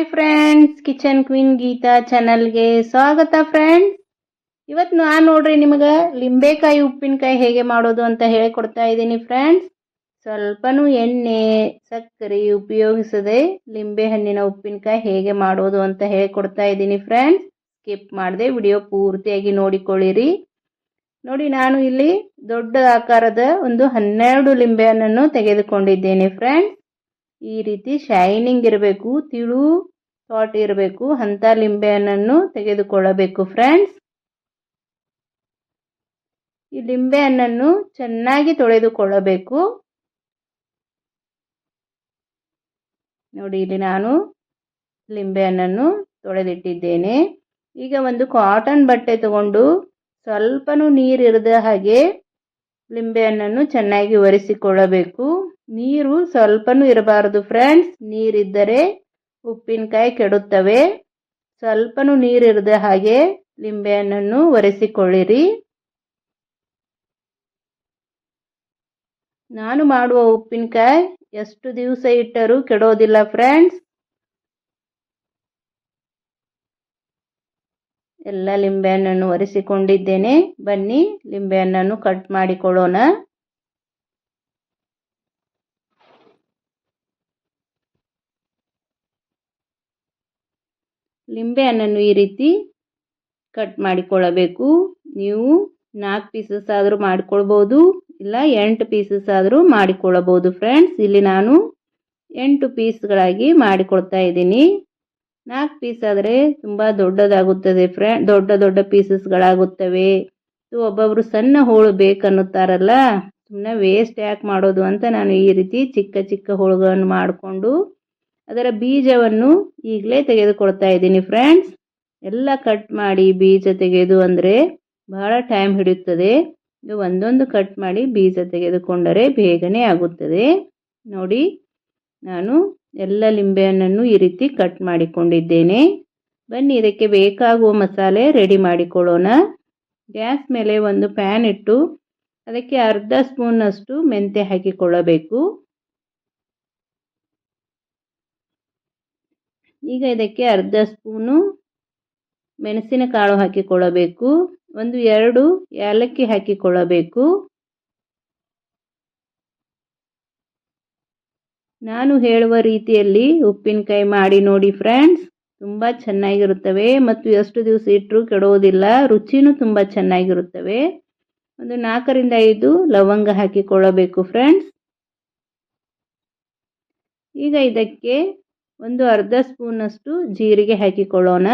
Hi friends kitchen queen Geeta ಚಾನಲ್ಗೆ ಸ್ವಾಗತ friends ಇವತ್ತು ನಾನು ನೋಡ್ರಿ ನಿಮಗೆ ಲಿಂಬೆಕಾಯಿ ಉಪ್ಪಿನಕಾಯಿ ಹೇಗೆ ಮಾಡೋದು ಅಂತ ಹೇಳಿಕೊಡ್ತಾ ಇದ್ದೀನಿ ಫ್ರೆಂಡ್ಸ್ ಸ್ವಲ್ಪನೂ ಎಣ್ಣೆ, ಸಕ್ಕರೆ ಉಪಯೋಗಿಸದೆ ಲಿಂಬೆ ಹಣ್ಣಿನ ಉಪ್ಪಿನಕಾಯಿ ಹೇಗೆ ಮಾಡೋದು ಅಂತ ಹೇಳಿಕೊಡ್ತಾ ಇದ್ದೀನಿ ಫ್ರೆಂಡ್ಸ್ ಸ್ಕಿಪ್ ಮಾಡದೆ ವಿಡಿಯೋ ಪೂರ್ತಿಯಾಗಿ ನೋಡಿಕೊಳ್ಳಿರಿ. ನೋಡಿ, ನಾನು ಇಲ್ಲಿ ದೊಡ್ಡ ಆಕಾರದ ಒಂದು ಹನ್ನೆರಡು ಲಿಂಬೆ ಹಣ್ಣನ್ನು ತೆಗೆದುಕೊಂಡಿದ್ದೇನೆ ಫ್ರೆಂಡ್ಸ್ ಈ ರೀತಿ ಶೈನಿಂಗ್ ಇರಬೇಕು, ತಿಳು ಥಾಟ್ ಇರಬೇಕು ಅಂಥ ಲಿಂಬೆಹಣ್ಣನ್ನು ತೆಗೆದುಕೊಳ್ಳಬೇಕು ಫ್ರೆಂಡ್ಸ್ ಈ ಲಿಂಬೆ ಹಣ್ಣನ್ನು ಚೆನ್ನಾಗಿ ತೊಳೆದುಕೊಳ್ಳಬೇಕು. ನೋಡಿ, ಇಲ್ಲಿ ನಾನು ಲಿಂಬೆ ಹಣ್ಣನ್ನು ತೊಳೆದಿಟ್ಟಿದ್ದೇನೆ. ಈಗ ಒಂದು ಕಾಟನ್ ಬಟ್ಟೆ ತಗೊಂಡು ಸ್ವಲ್ಪನೂ ನೀರಿರದ ಹಾಗೆ ಲಿಂಬೆ ಹಣ್ಣನ್ನು ಚೆನ್ನಾಗಿ ಒರೆಸಿಕೊಳ್ಳಬೇಕು. ನೀರು ಸ್ವಲ್ಪನೂ ಇರಬಾರದು ಫ್ರೆಂಡ್ಸ್ ನೀರಿದ್ದರೆ ಉಪ್ಪಿನಕಾಯಿ ಕೆಡುತ್ತವೆ. ಸ್ವಲ್ಪನೂ ನೀರಿರದ ಹಾಗೆ ಲಿಂಬೆ ಹಣ್ಣನ್ನು ಒರೆಸಿಕೊಳ್ಳಿರಿ. ನಾನು ಮಾಡುವ ಉಪ್ಪಿನಕಾಯಿ ಎಷ್ಟು ದಿವಸ ಇಟ್ಟರೂ ಕೆಡೋದಿಲ್ಲ ಫ್ರೆಂಡ್ಸ್. ಎಲ್ಲ ಲಿಂಬೆಹಣ್ಣನ್ನು ಒರೆಸಿಕೊಂಡಿದ್ದೇನೆ. ಬನ್ನಿ, ಲಿಂಬೆಹಣ್ಣನ್ನು ಕಟ್ ಮಾಡಿಕೊಳ್ಳೋಣ. ಲಿಂಬೆಹಣ್ಣನ್ನು ಈ ರೀತಿ ಕಟ್ ಮಾಡಿಕೊಳ್ಳಬೇಕು. ನೀವು ನಾಲ್ಕು ಪೀಸಸ್ ಆದರೂ ಮಾಡಿಕೊಳ್ಬೋದು, ಇಲ್ಲ ಎಂಟು ಪೀಸಸ್ ಆದರೂ ಮಾಡಿಕೊಳ್ಳಬಹುದು ಫ್ರೆಂಡ್ಸ್ ಇಲ್ಲಿ ನಾನು ಎಂಟು ಪೀಸ್ಗಳಾಗಿ ಮಾಡಿಕೊಳ್ತಾ ಇದ್ದೀನಿ. ನಾಲ್ಕು ಪೀಸ್ ಆದರೆ ತುಂಬ ದೊಡ್ಡದಾಗುತ್ತದೆ ಫ್ರೆಂಡ್ ದೊಡ್ಡ ದೊಡ್ಡ ಪೀಸಸ್ಗಳಾಗುತ್ತವೆ ಒಬ್ಬೊಬ್ಬರು ಸಣ್ಣ ಹೋಳು ಬೇಕನ್ನುತ್ತಾರಲ್ಲ ಸುಮ್ಮನೆ ವೇಸ್ಟ್ ಯಾಕೆ ಮಾಡೋದು ಅಂತ ನಾನು ಈ ರೀತಿ ಚಿಕ್ಕ ಚಿಕ್ಕ ಹೋಳುಗಳನ್ನು ಮಾಡಿಕೊಂಡು ಅದರ ಬೀಜವನ್ನು ಈಗಲೇ ತೆಗೆದುಕೊಳ್ತಾ ಇದ್ದೀನಿ ಫ್ರೆಂಡ್ಸ್ ಎಲ್ಲ ಕಟ್ ಮಾಡಿ ಬೀಜ ತೆಗೆದು ಅಂದರೆ ಬಹಳ ಟೈಮ್ ಹಿಡಿಯುತ್ತದೆ. ಇದು ಒಂದೊಂದು ಕಟ್ ಮಾಡಿ ಬೀಜ ತೆಗೆದುಕೊಂಡರೆ ಬೇಗನೆ ಆಗುತ್ತದೆ. ನೋಡಿ, ನಾನು ಎಲ್ಲ ಲಿಂಬೆಹಣ್ಣನ್ನು ಈ ರೀತಿ ಕಟ್ ಮಾಡಿಕೊಂಡಿದ್ದೇನೆ. ಬನ್ನಿ, ಇದಕ್ಕೆ ಬೇಕಾಗುವ ಮಸಾಲೆ ರೆಡಿ ಮಾಡಿಕೊಳ್ಳೋಣ. ಗ್ಯಾಸ್ ಮೇಲೆ ಒಂದು ಪ್ಯಾನ್ ಇಟ್ಟು ಅದಕ್ಕೆ ಅರ್ಧ ಸ್ಪೂನಷ್ಟು ಮೆಂತೆ ಹಾಕಿಕೊಳ್ಳಬೇಕು. ಈಗ ಇದಕ್ಕೆ ಅರ್ಧ ಸ್ಪೂನು ಮೆಣಸಿನಕಾಳು ಹಾಕಿಕೊಳ್ಳಬೇಕು. ಒಂದು ಎರಡು ಏಲಕ್ಕಿ ಹಾಕಿಕೊಳ್ಳಬೇಕು. ನಾನು ಹೇಳುವ ರೀತಿಯಲ್ಲಿ ಉಪ್ಪಿನಕಾಯಿ ಮಾಡಿ ನೋಡಿ ಫ್ರೆಂಡ್ಸ್. ತುಂಬ ಚೆನ್ನಾಗಿರುತ್ತವೆ ಮತ್ತು ಎಷ್ಟು ದಿವಸ ಇಟ್ಟರೂ ಕೆಡೋದಿಲ್ಲ. ರುಚಿನೂ ತುಂಬ ಚೆನ್ನಾಗಿರುತ್ತವೆ. ಒಂದು ನಾಲ್ಕರಿಂದ ಐದು ಲವಂಗ ಹಾಕಿಕೊಳ್ಳಬೇಕು ಫ್ರೆಂಡ್ಸ್. ಈಗ ಇದಕ್ಕೆ ಒಂದು ಅರ್ಧ ಸ್ಪೂನಷ್ಟು ಜೀರಿಗೆ ಹಾಕಿಕೊಳ್ಳೋಣ.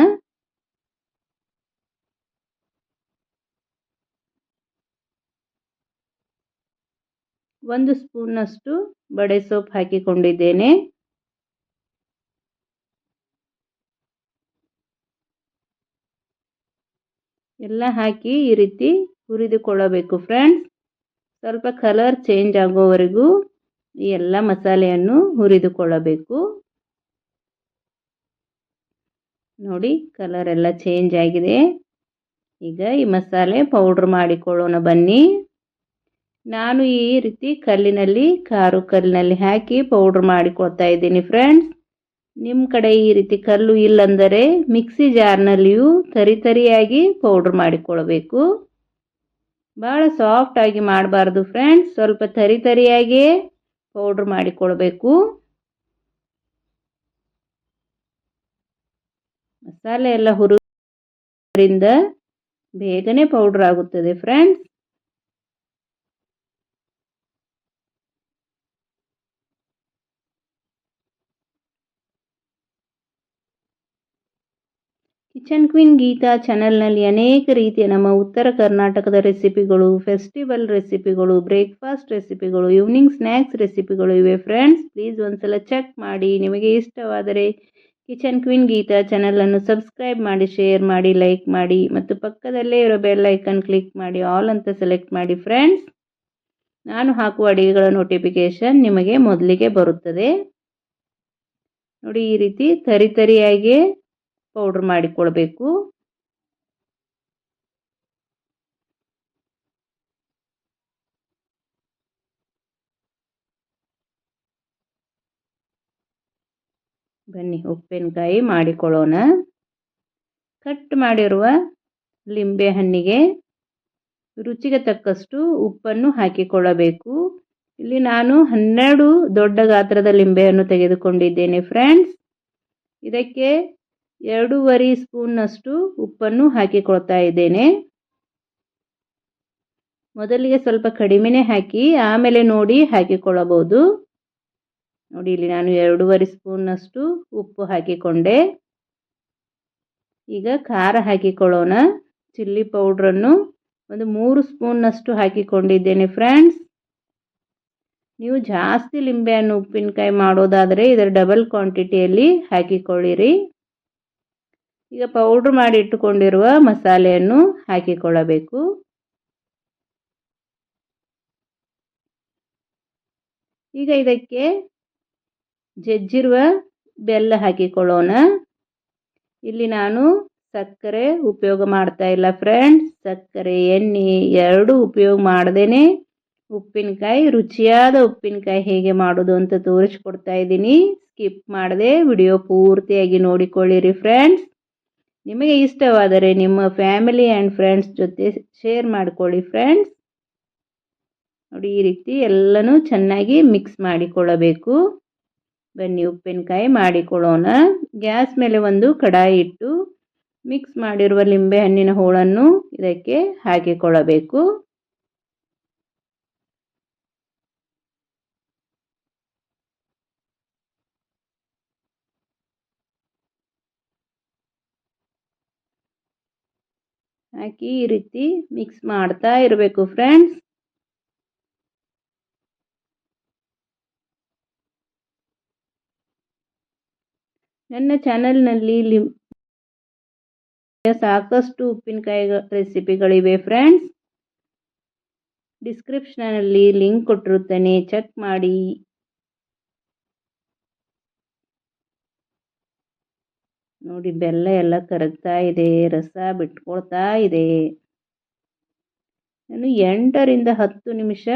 ಒಂದು ಸ್ಪೂನಷ್ಟು ಬಡೆ ಸೋಪ್ ಹಾಕಿಕೊಂಡಿದ್ದೇನೆ. ಎಲ್ಲ ಹಾಕಿ ಈ ರೀತಿ ಹುರಿದುಕೊಳ್ಳಬೇಕು ಫ್ರೆಂಡ್ಸ್. ಸ್ವಲ್ಪ ಕಲರ್ ಚೇಂಜ್ ಆಗೋವರೆಗೂ ಈ ಎಲ್ಲ ಮಸಾಲೆಯನ್ನು ಹುರಿದುಕೊಳ್ಳಬೇಕು. ನೋಡಿ ಕಲರ್ ಎಲ್ಲ ಚೇಂಜ್ ಆಗಿದೆ. ಈಗ ಈ ಮಸಾಲೆ ಪೌಡ್ರ್ ಮಾಡಿಕೊಳ್ಳೋಣ ಬನ್ನಿ. ನಾನು ಈ ರೀತಿ ಕಲ್ಲಿನಲ್ಲಿ, ಕಾರು ಕಲ್ಲಿನಲ್ಲಿ ಹಾಕಿ ಪೌಡ್ರ್ ಮಾಡಿಕೊಳ್ತಾ ಇದ್ದೀನಿ ಫ್ರೆಂಡ್ಸ್ ನಿಮ್ಮ ಕಡೆ ಈ ರೀತಿ ಕಲ್ಲು ಇಲ್ಲಂದರೆ ಮಿಕ್ಸಿ ಜಾರ್ನಲ್ಲಿಯೂ ತರಿ ತರಿಯಾಗಿ ಪೌಡ್ರ್ ಮಾಡಿಕೊಳ್ಬೇಕು ಭಾಳ ಸಾಫ್ಟಾಗಿ ಮಾಡಬಾರ್ದು ಫ್ರೆಂಡ್ಸ್ ಸ್ವಲ್ಪ ತರಿ ತರಿಯಾಗಿಯೇ ಪೌಡ್ರ್ ಮಾಡಿಕೊಳ್ಬೇಕು. ಮಸಾಲೆ ಎಲ್ಲ ಹುರಿದ್ರಿಂದ ಬೇಗನೆ ಪೌಡ್ರ್ ಆಗುತ್ತದೆ ಫ್ರೆಂಡ್ಸ್ ಕಿಚನ್ ಕ್ವೀನ್ ಗೀತಾ ಚಾನೆಲ್ನಲ್ಲಿ ಅನೇಕ ರೀತಿಯ ನಮ್ಮ ಉತ್ತರ ಕರ್ನಾಟಕದ ರೆಸಿಪಿಗಳು ಫೆಸ್ಟಿವಲ್ ರೆಸಿಪಿಗಳು ಬ್ರೇಕ್ಫಾಸ್ಟ್ ರೆಸಿಪಿಗಳು ಈವ್ನಿಂಗ್ ಸ್ನ್ಯಾಕ್ಸ್ ರೆಸಿಪಿಗಳು ಇವೆ ಫ್ರೆಂಡ್ಸ್ ಪ್ಲೀಸ್ ಒಂದ್ಸಲ ಚೆಕ್ ಮಾಡಿ. ನಿಮಗೆ ಇಷ್ಟವಾದರೆ ಕಿಚನ್ ಕ್ವೀನ್ ಗೀತಾ ಚಾನಲನ್ನು ಸಬ್ಸ್ಕ್ರೈಬ್ ಮಾಡಿ ಶೇರ್ ಮಾಡಿ ಲೈಕ್ ಮಾಡಿ ಮತ್ತು ಪಕ್ಕದಲ್ಲೇ ಇರೋ ಬೆಲ್ ಐಕನ್ ಕ್ಲಿಕ್ ಮಾಡಿ ಆಲ್ ಅಂತ ಸೆಲೆಕ್ಟ್ ಮಾಡಿ ಫ್ರೆಂಡ್ಸ್ ನಾನು ಹಾಕುವ ಅಡುಗೆಗಳ ನೋಟಿಫಿಕೇಷನ್ ನಿಮಗೆ ಮೊದಲಿಗೆ ಬರುತ್ತದೆ. ನೋಡಿ ಈ ರೀತಿ ತರಿ ತರಿಯಾಗಿ ಪೌಡ್ರ್ ಮಾಡಿಕೊಳ್ಬೇಕು. ಬನ್ನಿ ಉಪ್ಪಿನಕಾಯಿ ಮಾಡಿಕೊಳ್ಳೋಣ. ಕಟ್ ಮಾಡಿರುವ ಲಿಂಬೆ ಹಣ್ಣಿಗೆ ರುಚಿಗೆ ತಕ್ಕಷ್ಟು ಉಪ್ಪನ್ನು ಹಾಕಿಕೊಳ್ಳಬೇಕು. ಇಲ್ಲಿ ನಾನು ಹನ್ನೆರಡು ದೊಡ್ಡ ಗಾತ್ರದ ಲಿಂಬೆಯನ್ನು ತೆಗೆದುಕೊಂಡಿದ್ದೇನೆ ಫ್ರೆಂಡ್ಸ್. ಇದಕ್ಕೆ ಎರಡೂವರೆ ಸ್ಪೂನ್ನಷ್ಟು ಉಪ್ಪನ್ನು ಹಾಕಿಕೊಳ್ತಾ ಇದ್ದೇನೆ. ಮೊದಲಿಗೆ ಸ್ವಲ್ಪ ಕಡಿಮೆನೇ ಹಾಕಿ, ಆಮೇಲೆ ನೋಡಿ ಹಾಕಿಕೊಳ್ಳಬಹುದು. ನೋಡಿ, ಇಲ್ಲಿ ನಾನು ಎರಡೂವರೆ ಸ್ಪೂನ್ನಷ್ಟು ಉಪ್ಪು ಹಾಕಿಕೊಂಡೆ. ಈಗ ಖಾರ ಹಾಕಿಕೊಳ್ಳೋಣ. ಚಿಲ್ಲಿ ಪೌಡ್ರನ್ನು ಒಂದು ಮೂರು ಸ್ಪೂನ್ನಷ್ಟು ಹಾಕಿಕೊಂಡಿದ್ದೇನೆ ಫ್ರೆಂಡ್ಸ್. ನೀವು ಜಾಸ್ತಿ ಲಿಂಬೆಹಣ್ಣು, ಉಪ್ಪಿನಕಾಯಿ ಮಾಡೋದಾದರೆ ಇದರ ಡಬಲ್ ಕ್ವಾಂಟಿಟಿಯಲ್ಲಿ ಹಾಕಿಕೊಳ್ಳಿರಿ. ಈಗ ಪೌಡ್ರ್ ಮಾಡಿ ಇಟ್ಟುಕೊಂಡಿರುವ ಮಸಾಲೆಯನ್ನು ಹಾಕಿಕೊಳ್ಳಬೇಕು. ಈಗ ಇದಕ್ಕೆ ಜಜ್ಜಿರುವ ಬೆಲ್ಲ ಹಾಕಿಕೊಳ್ಳೋಣ. ಇಲ್ಲಿ ನಾನು ಸಕ್ಕರೆ ಉಪಯೋಗ ಮಾಡ್ತಾ ಇಲ್ಲ ಫ್ರೆಂಡ್ಸ್ ಸಕ್ಕರೆ ಎಣ್ಣೆ ಎರಡು ಉಪಯೋಗ ಮಾಡ್ದೇನೆ. ಉಪ್ಪಿನಕಾಯಿ, ರುಚಿಯಾದ ಉಪ್ಪಿನಕಾಯಿ ಹೇಗೆ ಮಾಡೋದು ಅಂತ ತೋರಿಸ್ಕೊಡ್ತಾ ಇದ್ದೀನಿ. ಸ್ಕಿಪ್ ಮಾಡದೆ ವಿಡಿಯೋ ಪೂರ್ತಿಯಾಗಿ ನೋಡಿಕೊಳ್ಳಿರಿ ಫ್ರೆಂಡ್ಸ್ ನಿಮಗೆ ಇಷ್ಟವಾದರೆ ನಿಮ್ಮ ಫ್ಯಾಮಿಲಿ ಆ್ಯಂಡ್ ಫ್ರೆಂಡ್ಸ್ ಜೊತೆ ಶೇರ್ ಮಾಡಿಕೊಳ್ಳಿ ಫ್ರೆಂಡ್ಸ್ ನೋಡಿ ಈ ರೀತಿ ಎಲ್ಲನೂ ಚೆನ್ನಾಗಿ ಮಿಕ್ಸ್ ಮಾಡಿಕೊಳ್ಳಬೇಕು. ಬನ್ನಿ ಉಪ್ಪಿನಕಾಯಿ ಮಾಡಿಕೊಳ್ಳೋಣ. ಗ್ಯಾಸ್ ಮೇಲೆ ಒಂದು ಕಡಾಯಿ ಇಟ್ಟು ಮಿಕ್ಸ್ ಮಾಡಿರುವ ಲಿಂಬೆ ಹಣ್ಣಿನ ಹೋಳನ್ನು ಇದಕ್ಕೆ ಹಾಕಿಕೊಳ್ಳಬೇಕು. ಹಾಕಿ ಈ ರೀತಿ ಮಿಕ್ಸ್ ಮಾಡ್ತಾ ಇರಬೇಕು ಫ್ರೆಂಡ್ಸ್. ನನ್ನ ಚಾನಲ್ನಲ್ಲಿ ಲಿಮ್ ಸಾಕಷ್ಟು ಉಪ್ಪಿನಕಾಯಿ ರೆಸಿಪಿಗಳಿವೆ ಫ್ರೆಂಡ್ಸ್. ಡಿಸ್ಕ್ರಿಪ್ಷನಲ್ಲಿ ಲಿಂಕ್ ಕೊಟ್ಟಿರುತ್ತೇನೆ, ಚೆಕ್ ಮಾಡಿ. ನೋಡಿ, ಬೆಲ್ಲ ಎಲ್ಲ ಕರಗ್ತಾ ಇದೆ, ರಸ ಬಿಟ್ಕೊಳ್ತಾ ಇದೆ. ನಾನು ಎಂಟರಿಂದ ಹತ್ತು ನಿಮಿಷ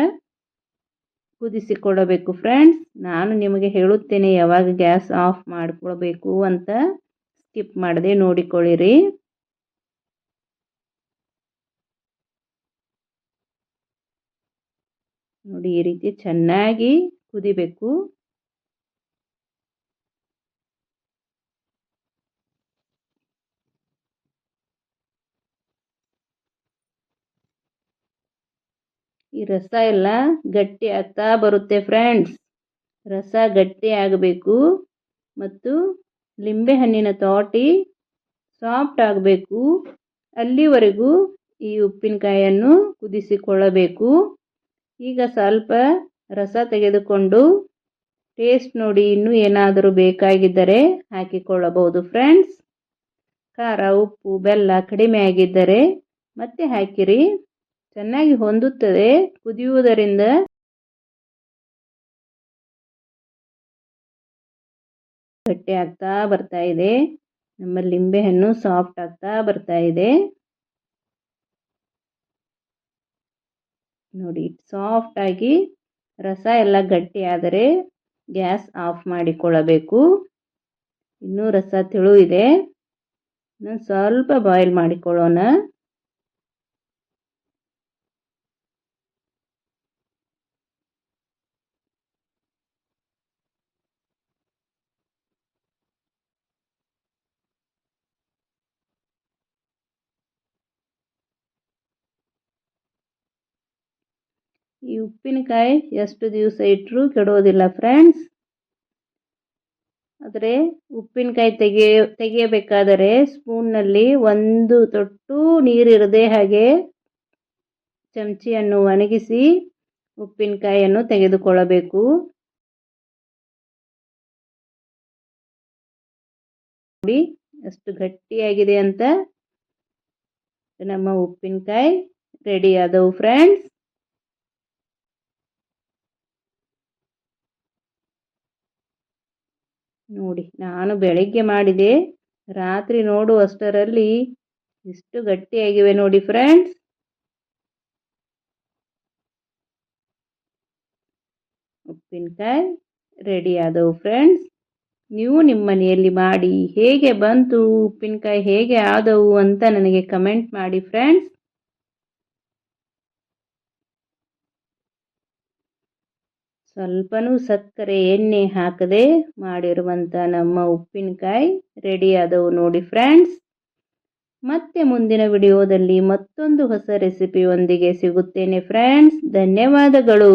ಕುದಿಸಿಕೊಳ್ಳಬೇಕು ಫ್ರೆಂಡ್ಸ್ ನಾನು ನಿಮಗೆ ಹೇಳುತ್ತೇನೆ ಯಾವಾಗ ಗ್ಯಾಸ್ ಆಫ್ ಮಾಡಿಕೊಳ್ಬೇಕು ಅಂತ. ಸ್ಕಿಪ್ ಮಾಡದೆ ನೋಡಿಕೊಳ್ಳಿರಿ. ನೋಡಿ ಈ ರೀತಿ ಚೆನ್ನಾಗಿ ಕುದಿಬೇಕು. ಈ ರಸ ಎಲ್ಲ ಗಟ್ಟಿ ಆಗ್ತಾ ಬರುತ್ತೆ ಫ್ರೆಂಡ್ಸ್ ರಸ ಗಟ್ಟಿ ಆಗಬೇಕು ಮತ್ತು ಲಿಂಬೆಹಣ್ಣಿನ ತೋಟಿ ಸಾಫ್ಟ್ ಆಗಬೇಕು. ಅಲ್ಲಿವರೆಗೂ ಈ ಉಪ್ಪಿನಕಾಯಿಯನ್ನು ಕುದಿಸಿಕೊಳ್ಳಬೇಕು. ಈಗ ಸ್ವಲ್ಪ ರಸ ತೆಗೆದುಕೊಂಡು ಟೇಸ್ಟ್ ನೋಡಿ ಇನ್ನೂ ಏನಾದರೂ ಬೇಕಾಗಿದ್ದರೆ ಹಾಕಿಕೊಳ್ಳಬಹುದು ಫ್ರೆಂಡ್ಸ್ ಖಾರ, ಉಪ್ಪು, ಬೆಲ್ಲ ಕಡಿಮೆ ಆಗಿದ್ದರೆ ಮತ್ತೆ ಹಾಕಿರಿ. ಚೆನ್ನಾಗಿ ಹೊಂದುತ್ತದೆ, ಕುದಿಯುವುದರಿಂದ. ಗಟ್ಟಿ ಆಗ್ತಾ ಬರ್ತಾ ಇದೆ. ನಮ್ಮ ಲಿಂಬೆಹಣ್ಣು ಸಾಫ್ಟ್ ಆಗ್ತಾ ಬರ್ತಾ ಇದೆ. ನೋಡಿ, ಸಾಫ್ಟ್ ಆಗಿ ರಸ ಎಲ್ಲ ಗಟ್ಟಿ ಆದರೆ ಗ್ಯಾಸ್ ಆಫ್ ಮಾಡಿಕೊಳ್ಳಬೇಕು. ಇನ್ನೂ ರಸ ತಿಳು ಇದೆ ಇನ್ನೊಂದು ಸ್ವಲ್ಪ ಬಾಯ್ಲ್ ಮಾಡಿಕೊಳ್ಳೋಣ. ಈ ಉಪ್ಪಿನಕಾಯಿ ಎಷ್ಟು ದಿವಸ ಇಟ್ಟರೂ ಕೆಡೋದಿಲ್ಲ ಫ್ರೆಂಡ್ಸ್ ಆದರೆ ಉಪ್ಪಿನಕಾಯಿ ತೆಗೆಯ ತೆಗೆಯಬೇಕಾದರೆ ಸ್ಪೂನ್ನಲ್ಲಿ ಒಂದು ತೊಟ್ಟು ನೀರಿರದೆ ಹಾಗೆ ಚಮಚಿಯನ್ನು ಒಣಗಿಸಿ ಉಪ್ಪಿನಕಾಯಿಯನ್ನು ತೆಗೆದುಕೊಳ್ಳಬೇಕು. ನೋಡಿ ಎಷ್ಟು ಗಟ್ಟಿಯಾಗಿದೆ ಅಂತ ನಮ್ಮ ಉಪ್ಪಿನಕಾಯಿ ರೆಡಿ ಆದವು ಫ್ರೆಂಡ್ಸ್ ನೋಡಿ, ನಾನು ಬೆಳಗ್ಗೆ ಮಾಡಿದೆ, ರಾತ್ರಿ ನೋಡುವಷ್ಟರಲ್ಲಿ ಎಷ್ಟು ಗಟ್ಟಿಯಾಗಿವೆ ನೋಡಿ ಫ್ರೆಂಡ್ಸ್ ಉಪ್ಪಿನಕಾಯಿ ರೆಡಿ ಆದವು ಫ್ರೆಂಡ್ಸ್ ನೀವು ನಿಮ್ಮ ಮನೆಯಲ್ಲಿ ಮಾಡಿ ಹೇಗೆ ಬಂತು, ಉಪ್ಪಿನಕಾಯಿ ಹೇಗೆ ಆದವು ಅಂತ ನನಗೆ ಕಮೆಂಟ್ ಮಾಡಿ ಫ್ರೆಂಡ್ಸ್ ಸ್ವಲ್ಪನೂ ಸಕ್ಕರೆ ಎಣ್ಣೆ ಹಾಕದೆ ಮಾಡಿರುವಂಥ ನಮ್ಮ ಉಪ್ಪಿನಕಾಯಿ ರೆಡಿ ಆದವು ನೋಡಿ ಫ್ರೆಂಡ್ಸ್ ಮತ್ತೆ ಮುಂದಿನ ವಿಡಿಯೋದಲ್ಲಿ ಮತ್ತೊಂದು ಹೊಸ ರೆಸಿಪಿಯೊಂದಿಗೆ ಸಿಗುತ್ತೇನೆ ಫ್ರೆಂಡ್ಸ್ ಧನ್ಯವಾದಗಳು.